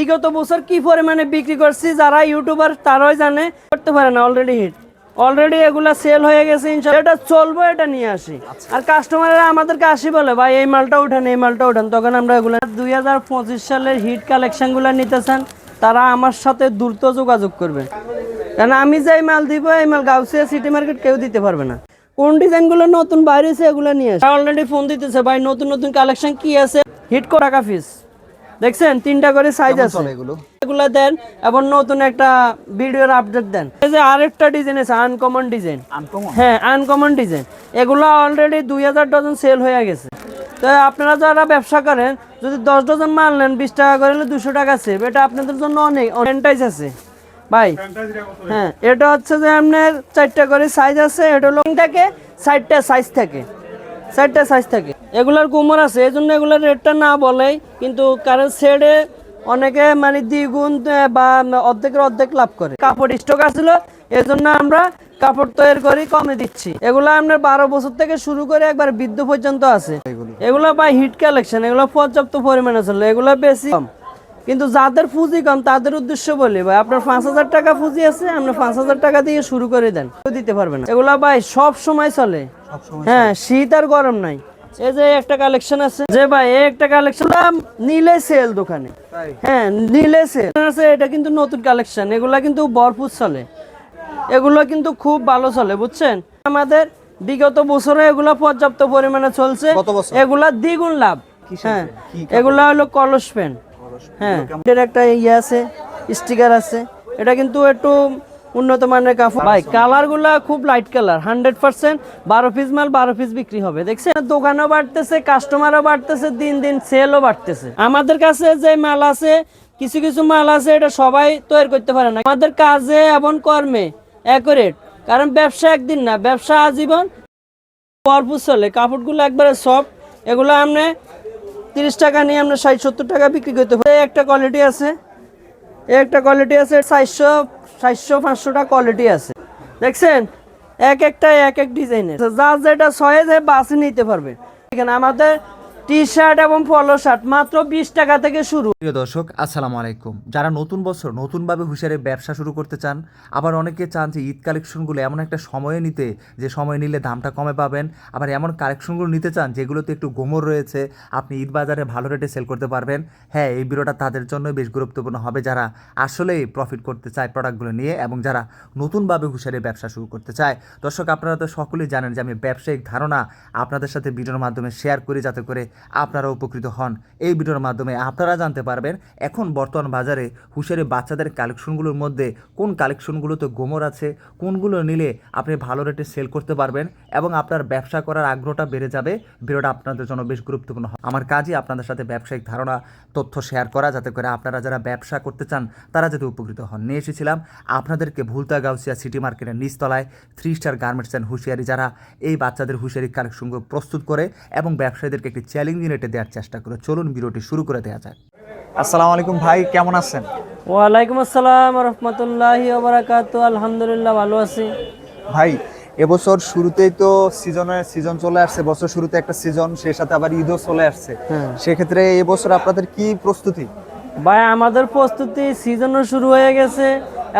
বিগত বছর কি পরিমাণে বিক্রি করছি যারা ইউটিউবার তারাই জানে করতে পারে না অলরেডি হিট অলরেডি এগুলা সেল হয়ে গেছে এটা চলবো এটা নিয়ে আসি। আর কাস্টমাররা আমাদেরকে আসি বলে ভাই এই মালটা উঠান এই মালটা উঠান। তখন আমরা এগুলো দুই হাজার পঁচিশ সালের হিট কালেকশনগুলো নিতে চান তারা আমার সাথে দ্রুত যোগাযোগ করবে। কারণ আমি যে মাল দিব এই মাল গাউসিয়া সিটি মার্কেট কেউ দিতে পারবে না। কোন ডিজাইনগুলো নতুন বাইরেছে এগুলো নিয়ে আসে। অলরেডি ফোন দিতেছে ভাই নতুন নতুন কালেকশন কি আছে? হিট করা টাকা পিস দেখছেন? তিনটা করে সাইজ আছে। এগুলো? এগুলো দেন এবং নতুন একটা ভিডিওর আপডেট দেন। এই যে আরেকটা ডিজাইন আছে আনকমন ডিজাইন আনকমন হ্যাঁ আনকমন ডিজাইন এগুলো অলরেডি দুই হাজার ডজন সেল হয়ে গেছে। তো আপনারা যারা ব্যবসা করেন যদি দশ ডজন মাল নেন বিশ টাকা করে দুশো টাকা সেভ এটা আপনাদের জন্য অনেক অনেকটাইজ আছে। ভাই হ্যাঁ এটা হচ্ছে যে আপনার চারটা করে সাইজ আছে এটা হলো থাকে চারটা সাইজ থাকে। চারটা সাইজ থাকে। এগুলার কুমোর আছে এই জন্য এগুলার রেটটা না বলে কিন্তু কারণ সেডে অনেকে মানে দ্বিগুণ বা অর্ধেকের অর্ধেক লাভ করে। কাপড় স্টক আসলো এই জন্য আমরা কাপড় তৈরি করি কমে দিচ্ছি। এগুলো আপনার বারো বছর থেকে শুরু করে একবার বৃদ্ধ পর্যন্ত আছে। এগুলো। বা হিট কালেকশন এগুলো পর্যাপ্ত পরিমাণে চলে। এগুলো বেশি কম। কিন্তু যাদের পুঁজি কম তাদের উদ্দেশ্য বলি ভাই আপনার পাঁচ হাজার টাকা পুঁজি আছে আপনি পাঁচ হাজার টাকা দিয়ে শুরু করে দেন। দিতে পারবেন না। এগুলো ভাই সব সময় চলে। হ্যাঁ শীত আর গরম নাই। এই যে একটা কালেকশন আছে যে ভাই একটা কালেকশন নিলে সেল দোকানে। হ্যাঁ নিলে সেল আছে এটা কিন্তু নতুন কালেকশন এগুলা কিন্তু ভরপুর চলে। এগুলো কিন্তু খুব ভালো চলে বুঝছেন? আমাদের বিগত বছরে এগুলা পর্যাপ্ত পরিমাণে চলছে। এগুলা দ্বিগুণ লাভ। হ্যাঁ এগুলা হলো কলস পেন। হ্যাঁ। এটার একটা ইয়ে আছে স্টিকার আছে। এটা কিন্তু একটু উন্নত মানের কাপড়। ভাই খুব লাইট কালার হান্ড্রেড পার্সেন্ট বারো পিস মাল বারো পিস বিক্রি হবে। দেখছেন? দোকানও বাড়তেছে কাস্টমারও বাড়তেছে দিন দিন সেলও বাড়তেছে। আমাদের কাছে যে মাল আছে কিছু কিছু মাল আছে এটা সবাই তৈরি করতে পারে না। আমাদের কাজে এবং কর্মে অ্যাকুরেট কারণ ব্যবসা একদিন না ব্যবসা আজীবন ভরপুর চলে। কাপড়গুলো একবারে সফট এগুলো আপনি তিরিশ টাকা নিয়ে আমরা ষাট, সত্তর টাকা বিক্রি করতে পারি। একটা কোয়ালিটি আছে। একটা কোয়ালিটি আছে, চারশো চারশো, পাঁচশোটা কোয়ালিটি আছে। দেখছেন? এক একটা, এক এক ডিজাইনের যা যেটা যে বাসে নিতে পারবে। এখানে আমাদের টি শার্ট এবং পলো শার্ট মাত্র বিশ টাকা থেকে শুরু। প্রিয় দর্শক, আসসালামু আলাইকুম। যারা নতুন বছর, নতুনভাবে হুঁশিয়ারে ব্যবসা শুরু করতে চান, আবার অনেকে চান যে ঈদ কালেকশনগুলো এমন একটা সময়ে নিতে, যে সময় নিলে দামটা কমে পাবেন, আবার এমন কালেকশনগুলো নিতে চান যেগুলোতে একটু গোমর রয়েছে, আপনি ঈদ বাজারে ভালো রেটে সেল করতে পারবেন। হ্যাঁ এই ভিডিওটা তাদের জন্য বেশ গুরুত্বপূর্ণ হবে। যারা আসলেই প্রফিট করতে চায় প্রোডাক্টগুলো নিয়ে এবং যারা নতুনভাবে হুঁশিয়ারে ব্যবসা শুরু করতে চায়, দর্শক, আপনারা তো সকলেই জানেন যে আমি ব্যবসায়িক ধারণা আপনাদের সাথে ভিডিওর মাধ্যমে শেয়ার করি, যাতে করে আপনারা উপকৃত হন। এই ভিডিওর মাধ্যমে আপনারা জানতে পারবেন, এখন বর্তমান বাজারে হুঁশিয়ারি বাচ্চাদের কালেকশনগুলোর মধ্যে কোন কালেকশনগুলোতে গোমর আছে, কোনগুলো নিলে আপনি ভালো রেটে সেল করতে পারবেন এবং আপনার ব্যবসা করার আগ্রহটা বেড়ে যাবে। ভিডিওটা আপনাদের জন্য বেশ গুরুত্বপূর্ণ আমার কাজই আপনাদের সাথে ব্যবসায়িক ধারণা, তথ্য শেয়ার করা যাতে করে আপনারা যারা ব্যবসা করতে চান, তারা যাতে উপকৃত হন। নিয়ে এসেছিলাম আপনাদেরকে ভুলতা গাউসিয়া সিটি মার্কেটের নিচতলায় থ্রি স্টার গার্মেন্টস অ্যান্ড হুঁশিয়ারি যারা এই বাচ্চাদের হুঁশিয়ারি কালেকশনগুলো প্রস্তুত করে এবং ব্যবসায়ীদেরকে একটি চ্যালেঞ্জিং রেটে দেওয়ার চেষ্টা করে। চলুন ভিডিওটি শুরু করে দেওয়া যাক। আসসালামু আলাইকুম ভাই কেমন আছেন? ওয়ালাইকুম আসসালাম রহমতুল্লাহি ওবরাকাতু আলহামদুলিল্লাহ ভালো আছি। ভাই এবছর শুরুতেই তো সিজনের সিজন চলে আসছে বছর শুরুতে একটা সিজন সেই সাথে আবার ঈদও চলে আসছে। হ্যাঁ। সেক্ষেত্রে এবছর আপনাদের কি প্রস্তুতি? ভাই আমাদের প্রস্তুতি সিজনও শুরু হয়ে গেছে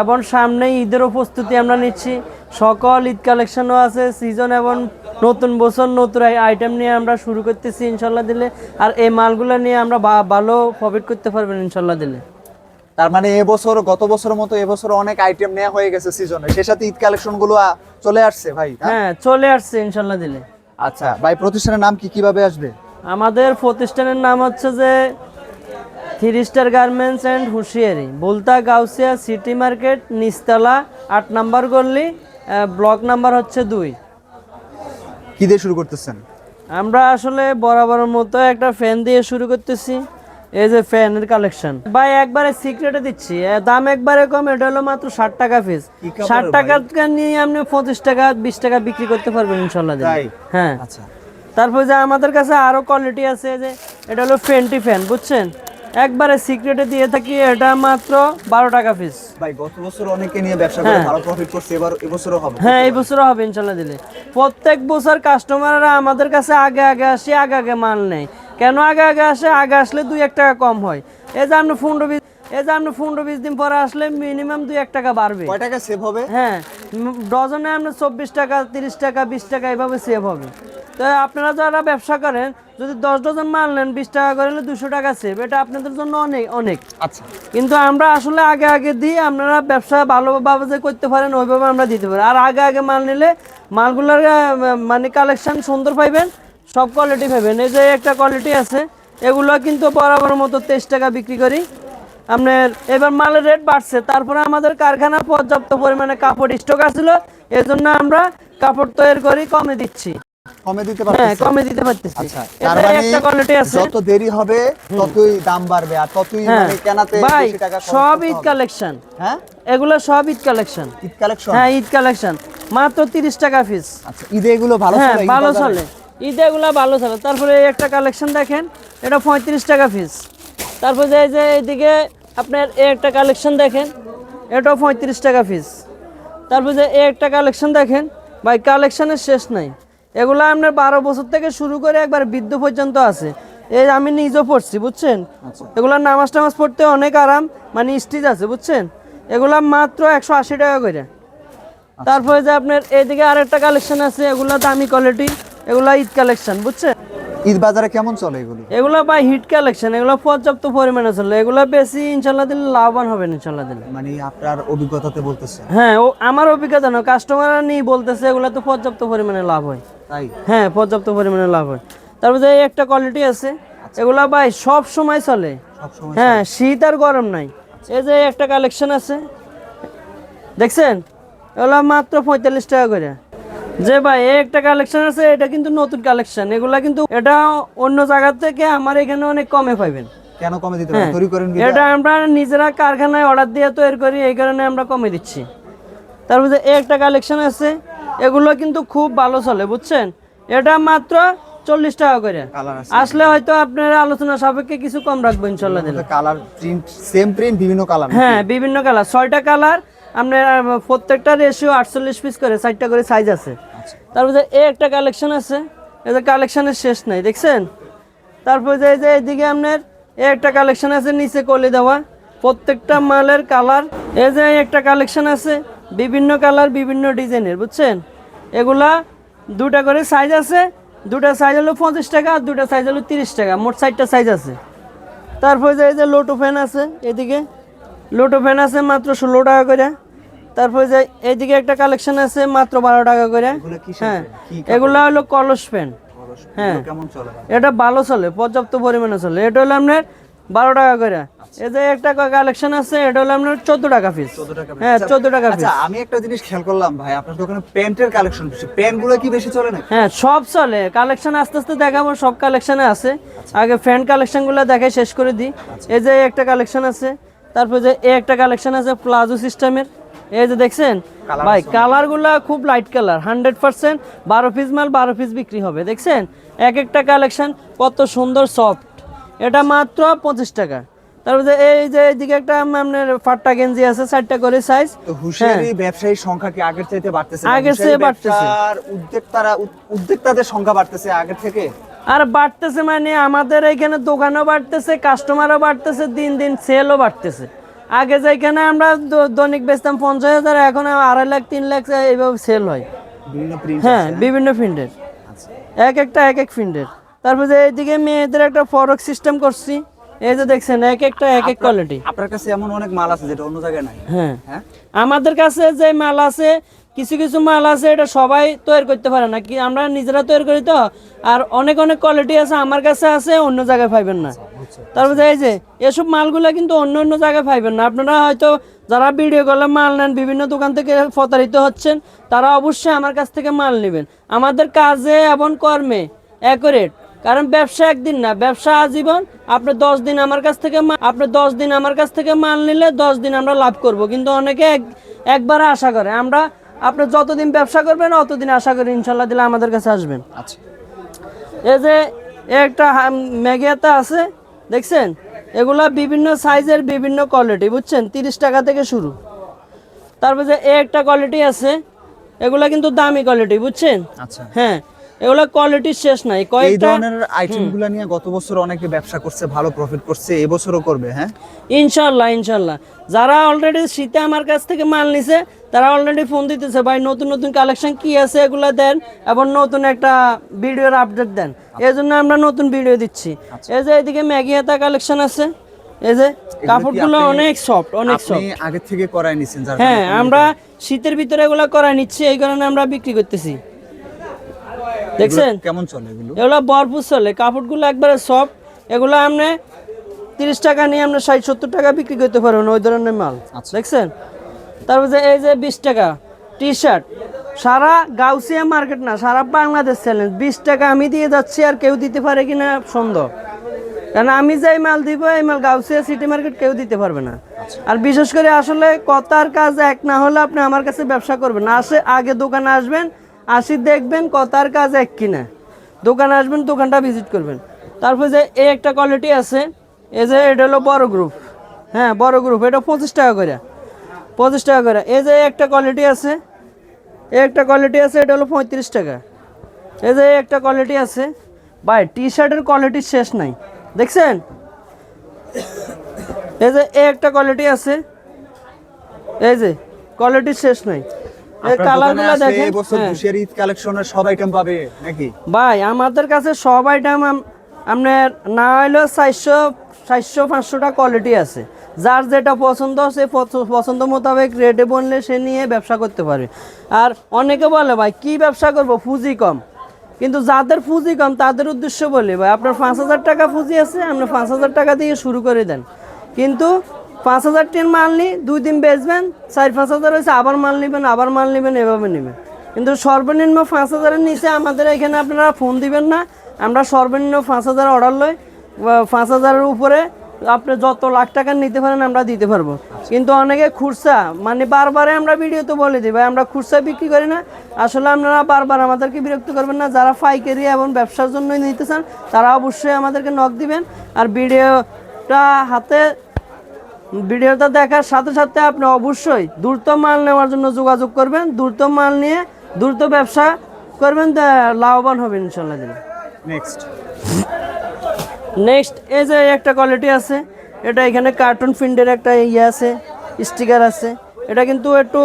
এবং সামনে ঈদেরও প্রস্তুতি আমরা নিচ্ছি। সকল ঈদ কালেকশনও আছে সিজন এবং নতুন বছর নতুন আইটেম নিয়ে আমরা শুরু করতেছি ইনশাল্লাহ দিলে। আর এই মালগুলো নিয়ে আমরা ভালো প্রফিট করতে পারবেন ইনশাল্লাহ দিলে। তার মানে এবছর গত বছরের মতো এবছর অনেক আইটেম নেওয়া হয়ে গেছে সিজনে সেই সাথে ঈদ কালেকশনগুলো চলে আসছে ভাই হ্যাঁ? হ্যাঁ চলে আসছে ইনশাল্লাহ দিলে। আচ্ছা ভাই প্রতিষ্ঠানের নাম কি কীভাবে আসবে? আমাদের প্রতিষ্ঠানের নাম হচ্ছে যে থ্রি স্টার গার্মেন্টস অ্যান্ড হুঁশিয়ারি। বুলতা গাউসিয়া সিটি মার্কেট নিস্তালা আট নাম্বার গল্লি ব্লক নাম্বার হচ্ছে দুই। কি দিয়ে শুরু করতেছেন? আমরা আসলে বরাবরের মতো একটা ফ্যান দিয়ে শুরু করতেছি। এই যে ফ্যানের কালেকশন ভাই একবারে সিক্রেটে দিচ্ছি। দাম একবারে কম এটা হলো মাত্র ষাট টাকা পিস ষাট টাকা নিয়ে আপনি পঁচিশ টাকা বিশ টাকা বিক্রি করতে পারবেন ইনশাল্লাহ। হ্যাঁ। আচ্ছা। তারপর যে আমাদের কাছে আরও কোয়ালিটি আছে যে এটা হলো ফেন্টি ফ্যান বুঝছেন? একবারে সিক্রেটে দিয়ে থাকি এটা মাত্র বারো টাকা পিস ভাই গত বছর অনেকে নিয়ে ব্যবসা করে ভালো প্রফিট করছে এবার এবছরও হবে। হ্যাঁ এই বছরও হবে ইনশাল্লাহ দিলে। প্রত্যেক বছর কাস্টমাররা আমাদের কাছে আগে আগে আসে আগে আগে মাল নেয়। কেন আগে আগে আসে? আগে আসলে দুই এক টাকা কম হয়। এই যে আপনি পনেরো বিশ এই যে আপনি পনেরো বিশ দিন পরে আসলে মিনিমাম দুই এক টাকা বাড়বে। কয় টাকা সেভ হবে? হ্যাঁ ডজনে আপনার চব্বিশ টাকা তিরিশ টাকা বিশ টাকা এভাবে সেভ হবে। তো আপনারা যারা ব্যবসা করেন যদি দশ ডজন মাল নেন বিশ টাকা করে হলে দুশো টাকা সেভ এটা আপনাদের জন্য অনেক অনেক। আচ্ছা। কিন্তু আমরা আসলে আগে আগে দিই আপনারা ব্যবসা ভালোভাবে যে করতে পারেন ওইভাবে আমরা দিতে পারি। আর আগে আগে মাল নিলে মালগুলোর মানে কালেকশন সুন্দর পাইবেন সব কোয়ালিটি পাইবেন। এই যে একটা কোয়ালিটি আছে এগুলো কিন্তু বরাবর মতো তেইশ টাকা বিক্রি করি। আপনার এবার মালের রেট বাড়ছে। তারপরে আমাদের কারখানা পর্যাপ্ত পরিমাণে কাপড় স্টক আছিল এই জন্য আমরা কাপড় তৈরি করি কমে দিচ্ছি। কমে দিতে হ্যাঁ কমে দিতে পারতেছি। আচ্ছা তার মানে একটা কোয়ালিটি আছে। যত দেরি হবে ততই দাম বাড়বে আর ততই হ্যাঁ। মানে কেনাতে বেশি টাকা খরচ সব ঈদ কালেকশন হ্যাঁ? এগুলো সব ঈদ কালেকশন ঈদ কালেকশন হ্যাঁ ঈদ কালেকশন মাত্র তিরিশ টাকা পিস আচ্ছা ঈদে এগুলো ভালো হ্যাঁ চলে? ঈদ ভালো চলে। ঈদে এগুলো ভালো চলে। তারপরে একটা কালেকশন দেখেন এটা পঁয়ত্রিশ টাকা পিস তারপরে যে এই যে এইদিকে আপনার এই একটা কালেকশন দেখেন এটাও পঁয়ত্রিশ টাকা পিস তারপরে যে এই একটা কালেকশন দেখেন ভাই কালেকশনের শেষ নাই। এগুলো আপনার বারো বছর থেকে শুরু করে একবার বৃদ্ধ পর্যন্ত আছে। এই আমি নিজেও পড়ছি বুঝছেন? এগুলো নামাজ টামাজ পড়তে অনেক আরাম মানে স্টিচ আছে বুঝছেন? এগুলা মাত্র একশো আশি টাকা করে। তারপরে যে আপনার এইদিকে আরেকটা কালেকশন আছে এগুলা দামি কোয়ালিটি এগুলা ঈদ কালেকশন বুঝছেন? ঈদ বাজারে কেমন চলে এগুলো? এগুলা বাই হিট কালেকশন এগুলো পর্যাপ্ত পরিমাণে চলে। এগুলো বেশি ইনশাল্লাহ দিলে লাভবান হবেন ইনশাল্লাহ দিলে। মানে আপনার অভিজ্ঞতাতে বলতেছে। হ্যাঁ ও আমার অভিজ্ঞতা না কাস্টমার নিয়ে বলতেছে এগুলো তো পর্যাপ্ত পরিমাণে লাভ হয়। তাই? হ্যাঁ পর্যাপ্ত পরিমাণে লাভ হয়। তারপরে এই একটা কোয়ালিটি আছে। এগুলা ভাই সব সময় চলে। হ্যাঁ শীত আর গরম নাই। এই যে একটা কালেকশন আছে। দেখছেন? এগুলো মাত্র পঁয়তাল্লিশ টাকা করে। যে ভাই একটা কালেকশন আছে এটা কিন্তু নতুন কালেকশন এগুলা কিন্তু এটা অন্য জায়গা থেকে আমার এখানে অনেক কমে পাইবেন। কেন কমে দিতে হ্যাঁ, পারেন তৈরি করেন এটা আমরা নিজেরা কারখানায় অর্ডার দিয়ে তৈরি করি এই কারণে আমরা কমে দিচ্ছি। তারপরে এই একটা কালেকশন আছে এগুলো কিন্তু খুব ভালো চলে বুঝছেন? এটা মাত্র চল্লিশ টাকা করে। আসলে হয়তো আপনার আলোচনা সাপেক্ষে কিছু কম রাখব ইনশাল্লাহ দিলে কালার প্রিন্ট সেম প্রিন্ট বিভিন্ন কালার হ্যাঁ বিভিন্ন কালার ছয়টা কালার আপনার প্রত্যেকটা রেশিও আটচল্লিশ পিস করে চারটা করে সাইজ আছে। তারপরে এই একটা কালেকশন আছে যে কালেকশনের শেষ নাই, দেখছেন? তারপরে যে যে এইদিকে আপনার, এই একটা কালেকশন আছে নিচে কলি দেওয়া, প্রত্যেকটা মালের কালার এই যে একটা কালেকশন আছে, বিভিন্ন কালার বিভিন্ন ডিজাইনের, বুঝছেন? এগুলা দুটা করে সাইজ আছে, দুটা সাইজ হলো পঁচিশ টাকা, আর দুটা সাইজ হলো তিরিশ টাকা, মোট চারটা সাইজ আছে। তারপরে যে এই যে লোটো ফ্যান আছে, এদিকে, লোটো ফ্যান আছে মাত্র ষোলো টাকা করে। তারপরে যে এইদিকে একটা কালেকশন আছে মাত্র বারো টাকা করে। হ্যাঁ? কি এগুলো হলো কলস ফ্যান হ্যাঁ চলে এটা ভালো চলে পর্যাপ্ত পরিমাণে চলে। এটা হলো আপনার বারো টাকা করে। এই যে একটা কালেকশন আছে এটা হলো আপনার চোদ্দ টাকা পিস হ্যাঁ চোদ্দ টাকা পিস আচ্ছা আমি একটা জিনিস খেয়াল করলাম ভাই আপনার দোকানে প্যান্টের কালেকশন বেশি। প্যান্ট কি বেশি চলে না হ্যাঁ সব চলে। কালেকশন আস্তে আস্তে দেখাবো সব কালেকশনে আছে। আগে ফ্যান কালেকশনগুলো দেখাই শেষ করে দিই। এই যে একটা কালেকশন আছে তারপর যে একটা কালেকশন আছে প্লাজো সিস্টেমের এই যে দেখছেন ভাই কালারগুলো খুব লাইট কালার হান্ড্রেড পার্সেন্ট বারো পিস মাল বারো পিস বিক্রি হবে দেখছেন? এক একটা কালেকশন কত সুন্দর সফট এটা মাত্র পঁচিশ টাকা। তারপর যে এই যে এইদিকে একটা আপনার ফাট্টা গেঞ্জি আছে চারটা করে সাইজ হুঁশিয়ারি ব্যবসায়ীর সংখ্যা কি আগের চাইতে বাড়তেছে? হ্যাঁ। আগের চেয়ে বাড়তেছে। আর উদ্যোক্তারা উদ- উদ্যোক্তাদের সংখ্যা বাড়তেছে আগের থেকে? আর বাড়তেছে মানে আমাদের এখানে দোকানও বাড়তেছে কাস্টমারও বাড়তেছে দিন দিন সেলও বাড়তেছে। আগে যেখানে আমরা দৈনিক বেচতাম পঞ্চাশ হাজার এখন আড়াই লাখ তিন লাখ এইভাবে সেল হয়। হ্যাঁ বিভিন্ন ফিন্ডের এক একটা এক এক ফিন্ডের তারপর যে এইদিকে মেয়েদের একটা ফরক সিস্টেম করছি এই যে দেখছেন এক একটা এক এক কোয়ালিটি আপনার কাছে এমন অনেক মাল আছে যেটা অন্য জায়গায় নাই? হ্যাঁ। হ্যাঁ? আমাদের কাছে যে মাল আছে কিছু কিছু মাল আছে এটা সবাই তৈরি করতে পারে না। কি আমরা নিজেরা তৈরি করি তো আর অনেক অনেক কোয়ালিটি আছে আমার কাছে আছে অন্য জায়গায় পাইবেন না। তারপর যে এই যে এসব মালগুলো কিন্তু অন্য অন্য জায়গায় পাইবেন না। আপনারা হয়তো যারা ভিডিও কলে মাল নেন বিভিন্ন দোকান থেকে প্রতারিত হচ্ছেন তারা অবশ্যই আমার কাছ থেকে মাল নেবেন। আমাদের কাজে এবং কর্মে অ্যাকুরেট কারণ ব্যবসা একদিন না ব্যবসা আজীবন আপনি দশ দিন আমার কাছ থেকে আপনি দশ দিন আমার কাছ থেকে মাল নিলে দশ দিন আমরা লাভ করব। কিন্তু অনেকে এক একবারে আশা করে। আমরা আপনি যতদিন ব্যবসা করবেন অতদিন আশা করি ইনশাল্লাহ দিলে আমাদের কাছে আসবেন। আচ্ছা। এই যে একটা ম্যাগিয়াতা আছে দেখছেন? এগুলা বিভিন্ন সাইজের বিভিন্ন কোয়ালিটি বুঝছেন? তিরিশ টাকা থেকে শুরু। তারপর যে এ একটা কোয়ালিটি আছে এগুলা কিন্তু দামি কোয়ালিটি বুঝছেন? আচ্ছা। হ্যাঁ এগুলো কোয়ালিটির শেষ নাই। এই ধরনের আইটেমগুলো নিয়ে গত বছর অনেকে ব্যবসা করছে ভালো প্রফিট করছে এবছরও করবে হ্যাঁ? ইনশাল্লাহ ইনশাল্লাহ। যারা অলরেডি শীতে আমার কাছ থেকে মাল নিছে তারা অলরেডি ফোন দিতেছে ভাই নতুন নতুন কালেকশন কি আছে? এগুলো দেন এবং নতুন একটা ভিডিওর আপডেট দেন। এই জন্য আমরা নতুন ভিডিও দিচ্ছি। এই যে এদিকে ম্যাগি হাতা কালেকশন আছে। এই যে কাপড়গুলো অনেক সফট অনেক সফট আগে থেকে করাই নিছেন হ্যাঁ আমরা শীতের ভিতরে এগুলো করা নিচ্ছি এই কারণে আমরা বিক্রি করতেছি। দেখছেন? কেমন চলে এগুলো? এগুলো ভরপুর চলে। কাপড়গুলো একবারে সফট এগুলো আপনি তিরিশ টাকা নিয়ে আপনি ষাট সত্তর টাকা বিক্রি করতে পারবেন ওই ধরনের মাল। আচ্ছা। দেখছেন? তারপর যে এই যে বিশ টাকা টি শার্ট সারা গাউসিয়া মার্কেট না সারা বাংলাদেশ চ্যালেঞ্জ বিশ টাকা আমি দিয়ে যাচ্ছি আর কেউ দিতে পারে কি না সন্দেহ। কারণ আমি যে মাল দিব এই মাল গাউসিয়া সিটি মার্কেট কেউ দিতে পারবে না। আর বিশেষ করে আসলে কথার কাজ এক না হলে আপনি আমার কাছে ব্যবসা করবেন আসে আগে দোকানে আসবেন আসি দেখবেন কথার কাজ এক কিনা। দোকানে আসবেন, দোকানটা ভিজিট করবেন। তারপর যে এই একটা কোয়ালিটি আছে, এই যে এটা হলো বড় গ্রুপ হ্যাঁ বড় গ্রুপ এটা পঁচিশ টাকা করে। পঁচিশ টাকা করে। এই যে একটা কোয়ালিটি আছে, এই একটা কোয়ালিটি আছে, এটা হলো পঁয়ত্রিশ টাকা। এই যে একটা কোয়ালিটি আছে, ভাই টি শার্টের কোয়ালিটি শেষ নাই। দেখছেন? এই যে একটা কোয়ালিটি আছে, এই যে কোয়ালিটি শেষ নাই। কালারগুলো দেখেন এবছর হ্যাঁ। ঈদ কালেকশনের সব আইটেম পাবে নাকি? ভাই আমাদের কাছে সব আইটেম আপনার না হলেও চারশো চারশো পাঁচশোটা কোয়ালিটি আছে। যার যেটা পছন্দ সে পছ- পছন্দ মোতাবেক রেটে বললে সে নিয়ে ব্যবসা করতে পারবে আর অনেকে বলে ভাই কি ব্যবসা করব? পুঁজি কম। কিন্তু যাদের পুঁজি কম তাদের উদ্দেশ্য বলি ভাই আপনার পাঁচ হাজার টাকা পুঁজি আছে আপনি পাঁচ হাজার টাকা দিয়ে শুরু করে দেন। কিন্তু পাঁচ হাজার টিন মাল নি, দুই দিন বেচবেন, চার পাঁচ হাজার হয়েছে আবার মাল নেবেন, আবার মাল নেবেন, এভাবে নেবেন। কিন্তু সর্বনিম্ন পাঁচ হাজারের নিচে আমাদের এখানে আপনারা ফোন দিবেন না, আমরা সর্বনিম্ন পাঁচ হাজার অর্ডার লই পাঁচ হাজারের উপরে আপনি যত লাখ টাকা নিতে পারেন আমরা দিতে পারব। কিন্তু অনেকে খুরসা মানে বারবারে আমরা ভিডিও তো বলে দিই, ভাই, আমরা খুরসা বিক্রি করি না। আসলে আপনারা বারবার আমাদেরকে বিরক্ত করবেন না, যারা পাইকারি এবং ব্যবসার জন্য নিতে চান, তারা অবশ্যই আমাদেরকে নখ দিবেন, আর ভিডিওটা হাতে ভিডিওটা দেখার সাথে সাথে আপনি অবশ্যই দ্রুত মাল নেওয়ার জন্য যোগাযোগ করবেন। দ্রুত মাল নিয়ে দ্রুত ব্যবসা করবেন তা লাভবান হবেন ইনশাল্লাহ দিন নেক্সট নেক্সট এই যে একটা কোয়ালিটি আছে এটা এখানে কার্টুন প্রিন্টের একটা ইয়ে আছে স্টিকার আছে। এটা কিন্তু একটু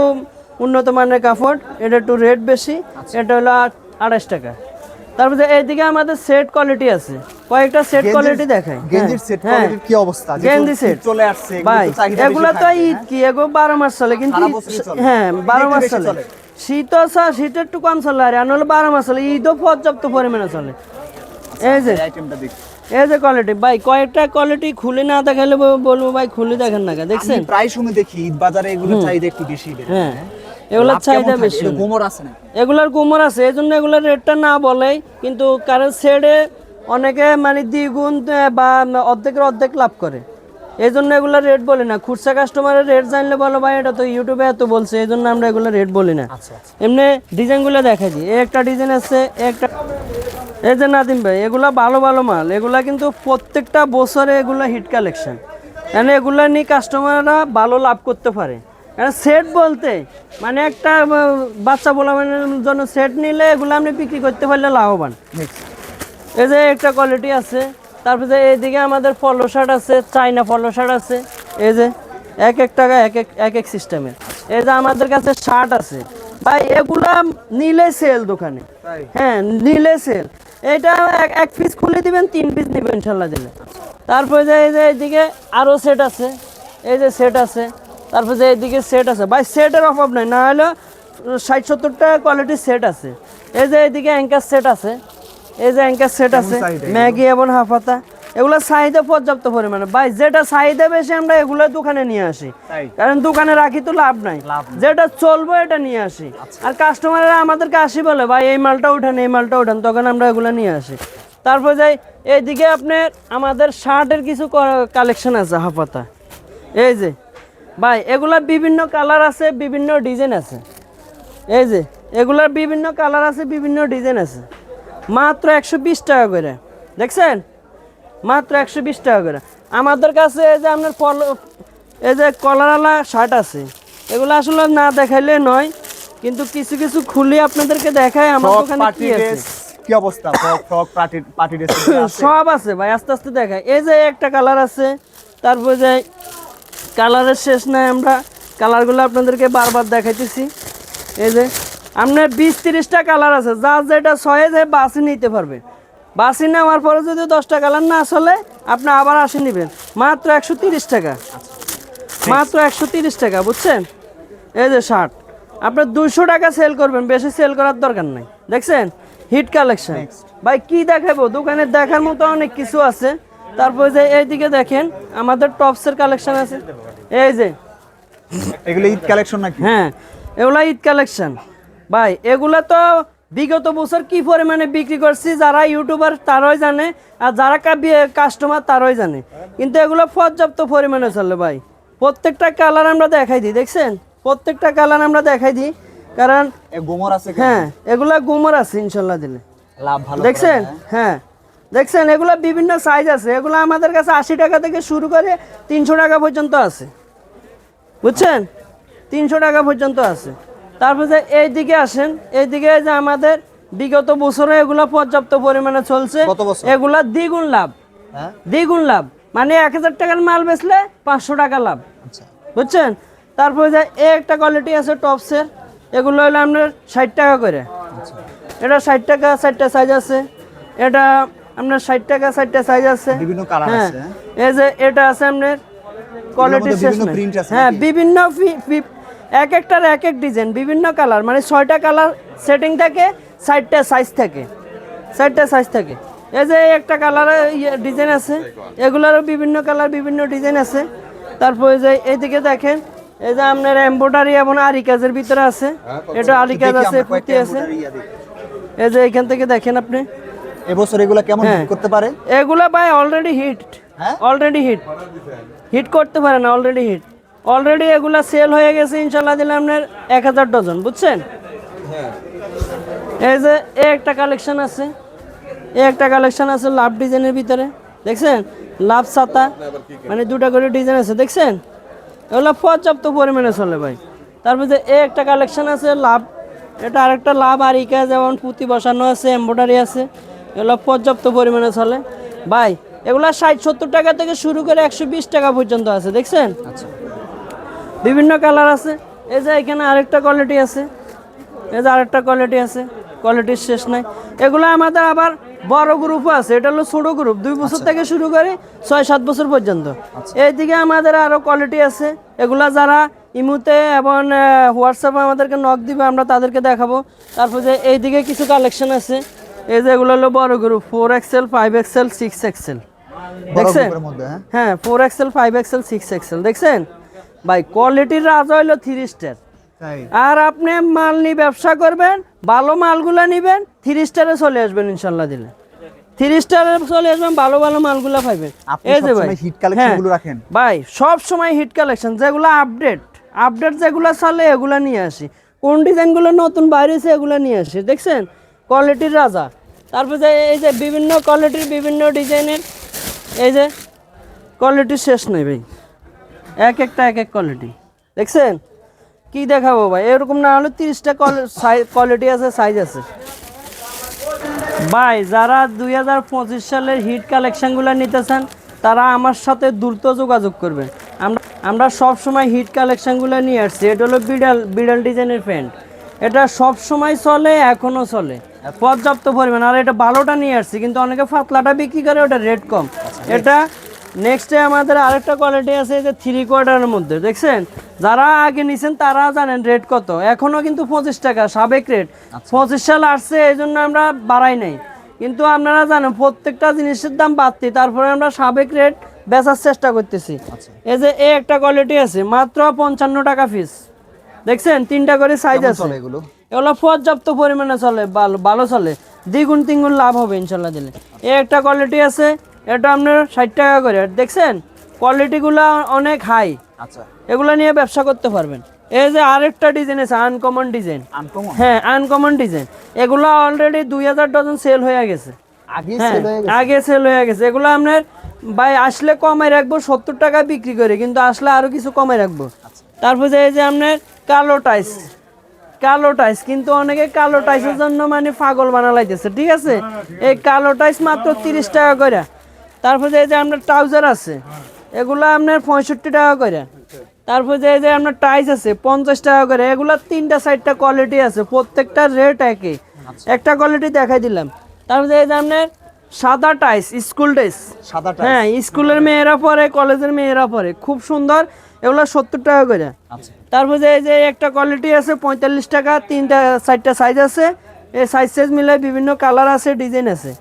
উন্নত মানের কাপড় এটা একটু রেট বেশি এটা হলো আট- আড়াইশ টাকা। তারপরে এইদিকে আমাদের সেট কোয়ালিটি আছে কয়েকটা সেট কোয়ালিটি দেখায় গেঞ্জির হ্যাঁ, সেট হ্যাঁ। কোয়ালিটির কি অবস্থা? গেঞ্জি সেট চলে আসছে ভাই এগুলো তো ঈদ হ্যাঁ? কি এগুলো বারো মাস চলে কিন্তু। হ্যাঁ বারো ঈদে মাস চলে। শীতও চা- শীত একটু কম চলে আর আনলে বারো মাস চলে ঈদও পর্যাপ্ত পরিমাণে চলে। এই যে এই আইটেমটা দেখি। এই যে কোয়ালিটি ভাই কয়েকটা কোয়ালিটি খুলে না দেখালে বলব ভাই খুলে দেখেন না দেখছেন? প্রায় সময় দেখি ঈদ বাজারে এগুলো চাহিদা একটু বেশি হ্যাঁ এগুলোর চাহিদা বেশি। গোমর আছে না এগুলার গোমর আছে এই জন্য এগুলোর রেটটা না বলে কিন্তু কারণ সেডে অনেকে মানে দ্বিগুণ বা অর্ধেকের অর্ধেক লাভ করে। এই জন্য এগুলো রেট বলি না। খুচরা কাস্টমারের রেট জানলে বলো ভাই এটা তো ইউটিউবে এত বলছে এই জন্য আমরা এগুলো রেট বলি না। আচ্ছা আচ্ছা। এমনি ডিজাইনগুলো দেখা দিই। একটা ডিজাইন আছে একটা এই যে নাদিম ভাই এগুলা ভালো ভালো মাল। এগুলা কিন্তু প্রত্যেকটা বছরে এগুলা হিট কালেকশন মানে এগুলা নিয়ে কাস্টমাররা ভালো লাভ করতে পারে। সেট বলতে মানে একটা বাচ্চা বলামানের জন্য সেট নিলে এগুলো আপনি বিক্রি করতে পারলে লাভবান। এই যে একটা কোয়ালিটি আছে তারপরে এইদিকে আমাদের পলো শার্ট আছে চাইনা পলো শার্ট আছে এই যে এক এক টাকা এক এক এক এক সিস্টেমের এই যে আমাদের কাছে শার্ট আছে। ভাই এগুলা নিলে সেল দোকানে। হ্যাঁ নিলে সেল এটা এক এক পিস খুলে দিবেন তিন পিস নেবেন ইনশাল্লাহ দিলে। তারপরে যে এই যে এইদিকে আরও সেট আছে এই যে সেট আছে তারপরে যে এইদিকে সেট আছে। ভাই সেটের অভাব নাই না হলে ষাট সত্তর টাকা কোয়ালিটির সেট আছে। এই যে এইদিকে অ্যাঙ্কার সেট আছে এই যে অ্যাঙ্কার সেট আছে ম্যাগি এবং হাফাতা এগুলো চাহিদা পর্যাপ্ত পরিমাণে। ভাই যেটা চাহিদা বেশি আমরা এগুলো দোকানে নিয়ে আসি। কারণ দোকানে রাখি তো লাভ নাই। যেটা চলবো এটা নিয়ে আসি। আর কাস্টমাররা আমাদেরকে আসি বলে ভাই এই মালটা উঠান এই মালটা উঠান। তখন আমরা এগুলো নিয়ে আসি। তারপর যাই এইদিকে আপনার আমাদের শার্টের কিছু কালেকশন আছে হাফাতা। এই যে ভাই এগুলা বিভিন্ন কালার আছে বিভিন্ন ডিজাইন আছে। এই যে এগুলার বিভিন্ন কালার আছে বিভিন্ন ডিজাইন আছে। মাত্র একশো বিশ টাকা করে। দেখছেন? মাত্র একশো বিশ টাকা করে। আমাদের কাছে এই যে আপনার ফল এই যে কলারওয়ালা শার্ট আছে এগুলো আসলে না দেখাইলে নয় কিন্তু কিছু কিছু খুলে আপনাদেরকে দেখায় আমার দোকানে কি আছে। কি অবস্থা? Frock frock party party dress সব আছে ভাই আস্তে আস্তে দেখায় এই যে একটা কালার আছে তারপর যে কালারের শেষ নাই আমরা কালারগুলো আপনাদেরকে বারবার দেখাইতেছি। এই যে আপনার বিশ তিরিশটা কালার আছে। যার যেটা ছয়ে যে বাসি নিতে পারবে। বাসি নেওয়ার পরে যদি দশটা কালার না চলে আপনি আবার আসে নেবেন। মাত্র একশো তিরিশ টাকা। মাত্র একশো তিরিশ টাকা বুঝছেন? এই যে শার্ট আপনার দুইশো টাকা সেল করবেন বেশি সেল করার দরকার নাই। দেখছেন? হিট কালেকশন ভাই কি দেখাবো? দোকানে দেখার মতো অনেক কিছু আছে। তারপরে যে এইদিকে দেখেন আমাদের টপসের কালেকশন আছে। এই যে এগুলো ঈদ কালেকশন নাকি? হ্যাঁ এগুলো ঈদ কালেকশন ভাই এগুলা তো বিগত বছর কি পরিমাণে বিক্রি করছি যারা ইউটিউবার তারাই জানে আর যারা কাস্টমার তারাই জানে। কিন্তু এগুলো পর্যাপ্ত পরিমাণে চলে ভাই। প্রত্যেকটা কালার আমরা দেখাই দিই দেখছেন? প্রত্যেকটা কালার আমরা দেখাই দিই কারণ গোমর আছে হ্যাঁ এগুলা গুমর আছে ইনশাল্লাহ দিলে। লাভ ভালো দেখছেন? হ্যাঁ। হ্যাঁ। দেখছেন এগুলো বিভিন্ন সাইজ আছে। এগুলো আমাদের কাছে আশি টাকা থেকে শুরু করে তিনশো টাকা পর্যন্ত আছে। বুঝছেন? তিনশো টাকা পর্যন্ত আছে। তারপর যে এইদিকে আসেন এইদিকে যে আমাদের বিগত বছরে এগুলো পর্যাপ্ত পরিমাণে চলছে। এগুলা দ্বিগুণ লাভ। হ্যাঁ? দ্বিগুণ লাভ। মানে এক হাজার টাকার মাল বেচলে পাঁচশো টাকা লাভ। আচ্ছা। বুঝছেন? তারপরে যে একটা কোয়ালিটি আছে টপসের এগুলো হলো আপনার ষাট টাকা করে। এটা ষাট টাকা ষাটটা সাইজ আছে। এটা আপনার ষাট টাকা ষাটটা সাইজ আছে। হ্যাঁ। এই যে এটা আছে আপনার কোয়ালিটি হ্যাঁ বিভিন্ন এক একটার এক এক ডিজাইন বিভিন্ন কালার মানে ছয়টা কালার সেটিং থাকে ষাটটা সাইজ থাকে ষাটটা সাইজ থাকে। এই যে একটা কালার ডিজাইন আছে এগুলারও বিভিন্ন কালার বিভিন্ন ডিজাইন আছে। তারপরে যে এইদিকে দেখেন এই যে আপনার এম্ব্রয়ডারি এবং আরি কাজের ভিতরে আছে। এটা আরি কাজ আছে পুঁতি আছে। এই যে এখান থেকে দেখেন আপনি। এবছর এগুলা কেমন হ্যাঁ। করতে পারে? এগুলা ভাই অলরেডি হিট হ্যাঁ? অলরেডি হিট হিট করতে পারে না অলরেডি হিট অলরেডি এগুলা সেল হয়ে গেছে ইনশাল্লাহ দিলে আপনার এক হাজার ডজন বুঝছেন? এই যে এ একটা কালেকশন আছে। এ একটা কালেকশন আছে লাভ ডিজাইনের ভিতরে দেখছেন? লাভ ছাতা মানে দুটা করে ডিজাইন আছে দেখছেন? এগুলো পর্যাপ্ত পরিমাণে চলে ভাই। তারপর যে এ একটা কালেকশন আছে লাভ এটা আরেকটা লাভ আর ইকা যেমন পুঁতি বসানো আছে এম্ব্রয়ডারি আছে এগুলো পর্যাপ্ত পরিমাণে চলে। ভাই এগুলো ষাট সত্তর টাকা থেকে শুরু করে একশো বিশ টাকা পর্যন্ত আছে দেখছেন? বিভিন্ন কালার আছে। এই যে এখানে আরেকটা কোয়ালিটি আছে। এই যে আরেকটা কোয়ালিটি আছে। কোয়ালিটির শেষ নাই। এগুলো আমাদের আবার বড় গ্রুপও আছে। এটা হলো ছোট গ্রুপ দুই বছর থেকে শুরু করে ছয় সাত বছর পর্যন্ত। এইদিকে আমাদের আরও কোয়ালিটি আছে। এগুলা যারা ইমুতে এবং হোয়াটসঅ্যাপে আমাদেরকে নক দিবে আমরা তাদেরকে দেখাবো। তারপর যে এইদিকে কিছু কালেকশন আছে। এই যে এগুলো হলো বড় group four XL five XL six XL দেখছেন? হ্যাঁ? হ্যাঁ four XL five XL six XL দেখছেন? ভাই কোয়ালিটির রাজা হইল থ্রি স্টার আর আপনি মাল নিয়ে ব্যবসা করবেন ভালো মালগুলা নিবেন থ্রি স্টারে চলে আসবেন ইনশাল্লাহ দিলে। থ্রি স্টারে চলে আসবেন ভালো ভালো মালগুলা পাইবেন। আপনি সবসময় hit collection হ্যাঁ, গুলো রাখেন? ভাই সব সময় হিট কালেকশন যেগুলো আপডেট আপডেট যেগুলো চলে এগুলা নিয়ে আসি। কোন ডিজাইনগুলো নতুন বাইরেছে এগুলো নিয়ে আসি দেখছেন? কোয়ালিটির রাজা। তারপর যে এই যে বিভিন্ন কোয়ালিটির বিভিন্ন ডিজাইনের এই যে কোয়ালিটির শেষ নেই ভাই। এক একটা এক এক কোয়ালিটি দেখছেন? কি দেখাবো ভাই? এরকম না হলে তিরিশটা কোয়ালিটি আছে সাইজ আছে। ভাই যারা দুই হাজার পঁচিশ সালের হিট কালেকশনগুলো নিতে চান তারা আমার সাথে দ্রুত যোগাযোগ করবেন আমরা আমরা সব সময় হিট কালেকশনগুলো নিয়ে আসছি। এটা হলো বিড়াল বিড়াল ডিজাইনের প্যান্ট এটা সব সময় চলে এখনও চলে। পর্যাপ্ত পরিমাণ। আর এটা ভালোটা নিয়ে আসছি কিন্তু অনেকে পাতলাটা বিক্রি করে ওটা রেট কম। এটা নেক্সটে আমাদের আরেকটা কোয়ালিটি আছে এই যে থ্রি কোয়ার্টারের মধ্যে দেখছেন? যারা আগে নিছেন তারা জানেন রেট কত। এখনও কিন্তু পঁচিশ টাকা সাবেক রেট পঁচিশ সাল আসছে এই জন্য আমরা বাড়াই নাই। কিন্তু আপনারা জানেন প্রত্যেকটা জিনিসের দাম বাড়তি তারপরে আমরা সাবেক রেট বেচার চেষ্টা করতেছি। এই যে এই একটা কোয়ালিটি আছে মাত্র পঞ্চান্ন টাকা পিস দেখছেন? তিনটা করে সাইজ আছে। চলে এগুলো? এগুলো পর্যাপ্ত পরিমাণে চলে ভালো ভালো চলে। দ্বিগুণ তিনগুণ লাভ হবে ইনশাল্লাহ দিলে। এই একটা কোয়ালিটি আছে এটা আপনার ষাট টাকা করে। দেখছেন? কোয়ালিটিগুলো অনেক হাই। আচ্ছা। এগুলো নিয়ে ব্যবসা করতে পারবেন। এই যে আরেকটা ডিজাইন আছে আনকমন ডিজাইন। হ্যাঁ আনকমন ডিজাইন। এগুলো অলরেডি দুই হাজার ডজন সেল হয়ে গেছে। আগে সেল হয়ে গেছে? আগে সেল হয়ে গেছে। এগুলো আপনার ভাই আসলে কমাই রাখব সত্তর টাকা বিক্রি করে কিন্তু আসলে আরও কিছু কমাই রাখব। আচ্ছা। তারপর যে এই যে আপনার কালো টাইস কালো টাইস কিন্তু অনেকে কালো টাইসের জন্য মানে পাগল বানা লাইতেছে ঠিক আছে? এই কালো টাইস মাত্র তিরিশ টাকা করে তারপরে এই যে আপনার ট্রাউজার আছে এগুলো আপনার পঁয়ষট্টি টাকা করে। তারপর যে এই যে আপনার টাইস আছে পঞ্চাশ টাকা করে এগুলো তিনটা চারটা কোয়ালিটি আছে প্রত্যেকটা রেট একই। একটা কোয়ালিটি দেখাই দিলাম। তারপর এই যে আপনার সাদা টাইস স্কুল টাইস সাদা হ্যাঁ স্কুলের মেয়েরা পড়ে কলেজের মেয়েরা পড়ে খুব সুন্দর এগুলো সত্তর টাকা করে। আচ্ছা। তারপর যে এই যে একটা কোয়ালিটি আছে পঁয়তাল্লিশ টাকা তিনটা চারটা সাইজ আছে। এই সাইজ সাইজ মিলে বিভিন্ন কালার আছে ডিজাইন আছে।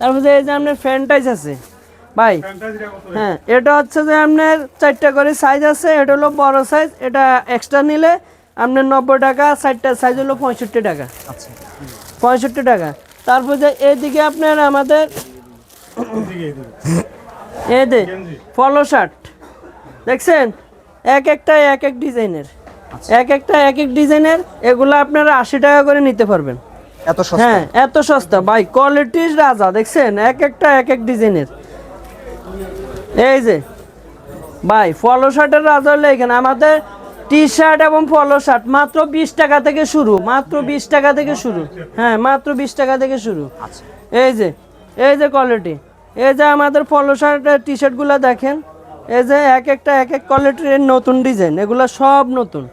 তারপর যে এই যে আপনার ফ্যান্টাইজ আছে ভাই হ্যাঁ এটা হচ্ছে যে আপনার চারটা করে সাইজ আছে এটা হলো বড় সাইজ এটা এক্সট্রা নিলে আপনার নব্বই টাকা চারটা সাইজ হলো পঁয়ষট্টি টাকা। আচ্ছা। পঁয়ষট্টি টাকা। তারপর যে এইদিকে আপনার আমাদের এই দে ফলো শার্ট দেখছেন? এক একটা এক এক ডিজাইনের এক একটা এক এক ডিজাইনের এগুলো আপনারা আশি টাকা করে নিতে পারবেন। এত সস্তা? হ্যাঁ এত সস্তা। ভাই কোয়ালিটির রাজা দেখছেন? এক একটা এক এক ডিজাইনের এই যে ভাই ফলো শার্টের রাজা হলে এখানে। আমাদের টি শার্ট এবং ফলো শার্ট মাত্র বিশ টাকা থেকে শুরু মাত্র বিশ টাকা থেকে শুরু। হ্যাঁ মাত্র বিশ টাকা থেকে শুরু। আচ্ছা। এই যে এই যে কোয়ালিটি এই যে আমাদের ফলো শার্ট টি শার্টগুলো দেখেন। এই যে এক একটা এক এক কোয়ালিটির নতুন ডিজাইন এগুলো সব নতুন।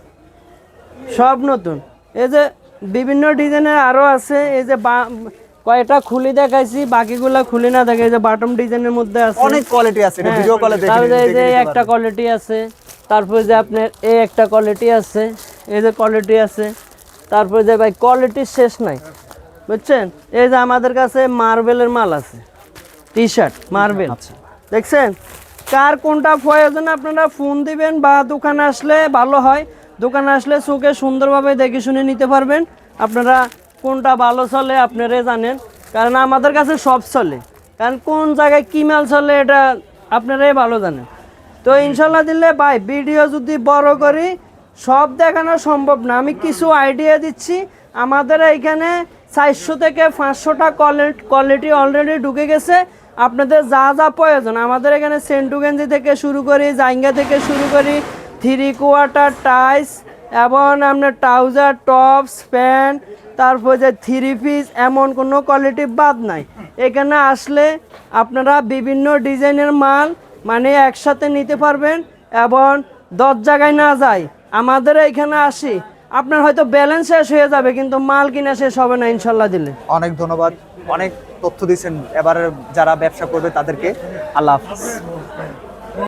সব নতুন। এই যে বিভিন্ন ডিজাইনের আরও আছে এই যে কয়টা খুলি দেখাইছি বাকিগুলা খুলি না দেখে এই যে বাটম ডিজাইনের মধ্যে আছে। অনেক কোয়ালিটি আছে ভিডিও কলে দেখে তারপরে এই যে একটা কোয়ালিটি আছে তারপরে যে আপনার এই একটা কোয়ালিটি আছে এই যে কোয়ালিটি আছে তারপরে যে ভাই কোয়ালিটি শেষ নাই বুঝছেন? এই যে আমাদের কাছে মার্বেলের মাল আছে টি শার্ট মার্বেল। দেখছেন? কার কোনটা প্রয়োজন আপনারা ফোন দিবেন বা দোকানে আসলে ভালো হয় দোকানে আসলে চোখে সুন্দরভাবে দেখে শুনে নিতে পারবেন। আপনারা কোনটা ভালো চলে আপনারাই জানেন, কারণ আমাদের কাছে সব চলে। কারণ কোন জায়গায় কী মাল চলে এটা আপনারাই ভালো জানেন। তো ইনশাল্লাহ দিলে ভাই, ভিডিও যদি বড় করি, সব দেখানো সম্ভব না। আমি কিছু আইডিয়া দিচ্ছি, আমাদের এইখানে চারশো থেকে পাঁচশোটা কোয়ালিটি অলরেডি ঢুকে গেছে। আপনাদের যা যা প্রয়োজন, আমাদের এখানে সেন্টু গেঞ্জি থেকে শুরু করি, জাইঙ্গা থেকে শুরু করি থ্রি কোয়ার্টার টাইস এবং আপনার ট্রাউজার টপস প্যান্ট তারপর যে থ্রি পিস এমন কোনো কোয়ালিটি বাদ নাই। এখানে আসলে আপনারা বিভিন্ন ডিজাইনের মাল মানে একসাথে নিতে পারবেন এবং দশ জায়গায় না যায়। আমাদের এখানে আসি, আপনার হয়তো ব্যালেন্স শেষ হয়ে যাবে, কিন্তু মাল কিনা শেষ হবে না, ইনশাল্লাহ দিলে। অনেক ধন্যবাদ। অনেক তথ্য দিয়েছেন এবার যারা ব্যবসা করবে তাদেরকে। আল্লাহ হাফিজ।